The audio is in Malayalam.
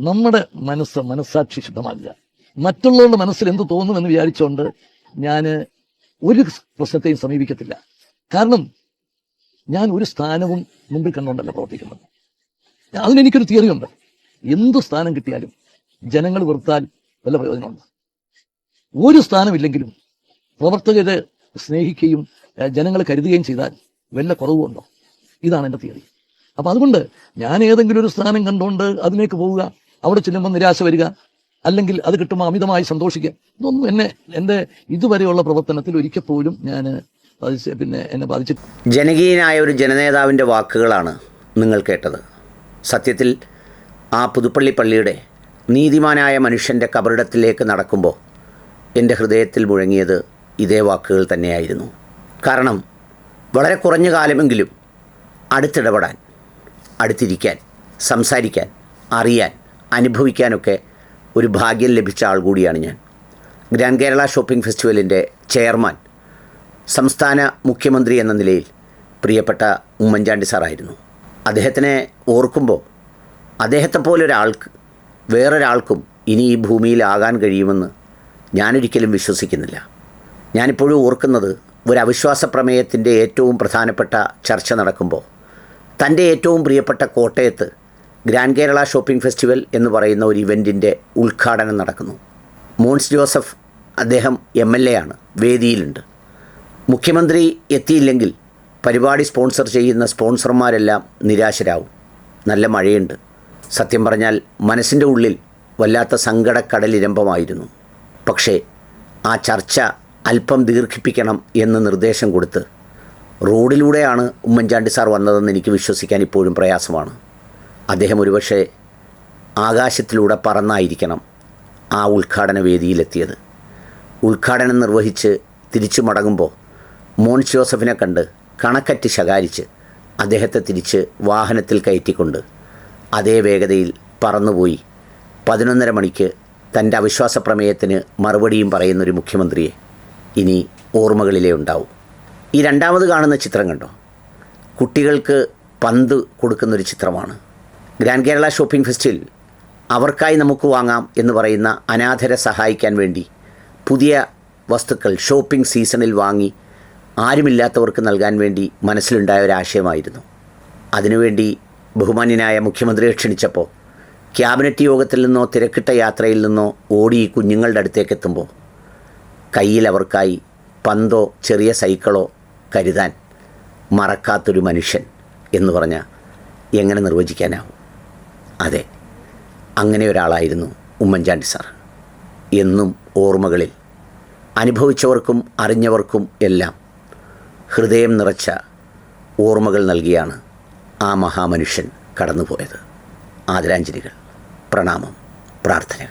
നമ്മുടെ മനസ്സ് മനസ്സാക്ഷി ശുദ്ധമല്ല മറ്റുള്ളവരുടെ മനസ്സിൽ എന്ത് തോന്നുമെന്ന് വിചാരിച്ചുകൊണ്ട് ഞാൻ ഒരു പ്രശ്നത്തെയും സമീപിക്കത്തില്ല. കാരണം ഞാൻ ഒരു സ്ഥാനവും മുമ്പിൽ കണ്ടുകൊണ്ടല്ല പ്രവർത്തിക്കുന്നത്. അതിനെനിക്കൊരു തിയറിയുണ്ട്. എന്ത് സ്ഥാനം കിട്ടിയാലും ജനങ്ങൾ വെറുത്താൽ വല്ല പ്രയോജനമുണ്ട്. ഒരു സ്ഥാനമില്ലെങ്കിലും പ്രവർത്തകരെ സ്നേഹിക്കുകയും ജനങ്ങൾ കരുതുകയും ചെയ്താൽ വല്ല കുറവുണ്ടോ ഇതാണ് എന്റെ തിയറി. അപ്പം അതുകൊണ്ട് ഞാൻ ഏതെങ്കിലും ഒരു സ്ഥാനം കണ്ടുകൊണ്ട് അതിലേക്ക് പോവുക. അവിടെ ചെല്ലുമ്പോൾ നിരാശ വരിക അല്ലെങ്കിൽ അത് കിട്ടുമ്പോൾ അമിതമായി സന്തോഷിക്കുക. ഇതൊന്നും എന്നെ എന്റെ ഇതുവരെയുള്ള പ്രവർത്തനത്തിൽ ഒരിക്കൽ പോലും ഞാൻ പിന്നെ എന്നെ ബാധിച്ചു ജനകീയനായ ഒരു ജനനേതാവിന്റെ വാക്കുകളാണ് നിങ്ങൾ കേട്ടത്. സത്യത്തിൽ ആ പുതുപ്പള്ളി പള്ളിയുടെ നീതിമാനായ മനുഷ്യന്റെ കബറിടത്തിലേക്ക് നടക്കുമ്പോൾ എന്റെ ഹൃദയത്തിൽ മുഴങ്ങിയത് ഇതേ വാക്കുകൾ തന്നെയായിരുന്നു. കാരണം വളരെ കുറഞ്ഞ കാലമെങ്കിലും അടുത്തിടപെടാൻ അടുത്തിരിക്കാൻ സംസാരിക്കാൻ അറിയാൻ അനുഭവിക്കാനൊക്കെ ഒരു ഭാഗ്യം ലഭിച്ച ആൾ കൂടിയാണ് ഞാൻ. ഗ്രാൻഡ് കേരള ഷോപ്പിംഗ് ഫെസ്റ്റിവലിന്റെ ചെയർമാൻ സംസ്ഥാന മുഖ്യമന്ത്രി എന്ന നിലയിൽ പ്രിയപ്പെട്ട ഉമ്മൻചാണ്ടി സാറായിരുന്നു. അദ്ദേഹത്തിനെ ഓർക്കുമ്പോൾ അദ്ദേഹത്തെ പോലൊരാൾക്ക് വേറൊരാൾക്കും ഇനി ഈ ഭൂമിയിലാകാൻ കഴിയുമെന്ന് ഞാനൊരിക്കലും വിശ്വസിക്കുന്നില്ല. ഞാനിപ്പോഴും ഓർക്കുന്നത് ഒരു അവിശ്വാസ പ്രമേയത്തിന്റെ ഏറ്റവും പ്രധാനപ്പെട്ട ചർച്ച നടക്കുമ്പോൾ തന്റെ ഏറ്റവും പ്രിയപ്പെട്ട കോട്ടയത്ത് ഗ്രാൻഡ് കേരള ഷോപ്പിംഗ് ഫെസ്റ്റിവൽ എന്ന് പറയുന്ന ഒരു ഇവന്റിന്റെ ഉദ്ഘാടനം നടക്കുന്നു. മോൺസ് ജോസഫ് അദ്ദേഹം എം എൽ എ ആണ് വേദിയിലുണ്ട്. മുഖ്യമന്ത്രി എത്തിയില്ലെങ്കിൽ പരിപാടി സ്പോൺസർ ചെയ്യുന്ന സ്പോൺസർമാരെല്ലാം നിരാശരാകും നല്ല മഴയുണ്ട്. സത്യം പറഞ്ഞാൽ മനസ്സിന്റെ ഉള്ളിൽ വല്ലാത്ത സങ്കടക്കടലിരമ്പമായിരുന്നു പക്ഷേ ആ ചർച്ച അല്പം ദീർഘിപ്പിക്കണം എന്ന് നിർദ്ദേശം കൊടുത്ത് റോഡിലൂടെയാണ് ഉമ്മൻചാണ്ടി സാർ വന്നതെന്ന് എനിക്ക് വിശ്വസിക്കാൻ ഇപ്പോഴും പ്രയാസമാണ്. അദ്ദേഹം ഒരുപക്ഷെ ആകാശത്തിലൂടെ പറന്നായിരിക്കണം ആ ഉദ്ഘാടന വേദിയിലെത്തിയത്. ഉദ്ഘാടനം നിർവഹിച്ച് തിരിച്ചു മടങ്ങുമ്പോൾ മോൻ ജോസഫിനെ കണ്ട് കണക്കറ്റ് ശകാരിച്ച് അദ്ദേഹത്തെ തിരിച്ച് വാഹനത്തിൽ കയറ്റിക്കൊണ്ട് അതേ വേഗതയിൽ പറന്നുപോയി. പതിനൊന്നര മണിക്ക് തന്റെ അവിശ്വാസ പ്രമേയത്തിന് മറുപടിയും പറയുന്നൊരു മുഖ്യമന്ത്രിയെ ഇനി ഓർമ്മകളിലേ ഉണ്ടാവും. ഈ രണ്ടാമത് കാണുന്ന ചിത്രം കണ്ടോ? കുട്ടികൾക്ക് പന്ത് കൊടുക്കുന്നൊരു ചിത്രമാണ്. ഗ്രാൻഡ് കേരള ഷോപ്പിംഗ് ഫെസ്റ്റിൽ അവർക്കായി നമുക്ക് വാങ്ങാം എന്ന് പറയുന്ന അനാഥരെ സഹായിക്കാൻ വേണ്ടി പുതിയ വസ്തുക്കൾ ഷോപ്പിംഗ് സീസണിൽ വാങ്ങി ആരുമില്ലാത്തവർക്ക് നൽകാൻ വേണ്ടി മനസ്സിലുണ്ടായ ഒരു ആശയമായിരുന്നു. അതിനുവേണ്ടി ബഹുമാന്യനായ മുഖ്യമന്ത്രിയെ ക്ഷണിച്ചപ്പോൾ ക്യാബിനറ്റ് യോഗത്തിൽ നിന്നോ തിരക്കിട്ട യാത്രയിൽ നിന്നോ ഓടി കുഞ്ഞുങ്ങളുടെ അടുത്തേക്ക് എത്തുമ്പോൾ കയ്യിൽ അവർക്കായി പന്തോ ചെറിയ സൈക്കിളോ കരുതാൻ മറക്കാത്തൊരു മനുഷ്യൻ എന്ന് പറഞ്ഞാൽ എങ്ങനെ നിർവചിക്കാനാവും? അതെ. അങ്ങനെ ഒരാളായിരുന്നു ഉമ്മൻചാണ്ടി സാർ. എന്നും ഓർമ്മകളിൽ അനുഭവിച്ചവർക്കും അറിഞ്ഞവർക്കും എല്ലാം ഹൃദയം നിറച്ച ഓർമ്മകൾ നൽകിയാണ് ആ മഹാമനുഷ്യൻ കടന്നുപോയത്. ആദരാഞ്ജലികൾ പ്രണാമം പ്രാർത്ഥനകൾ.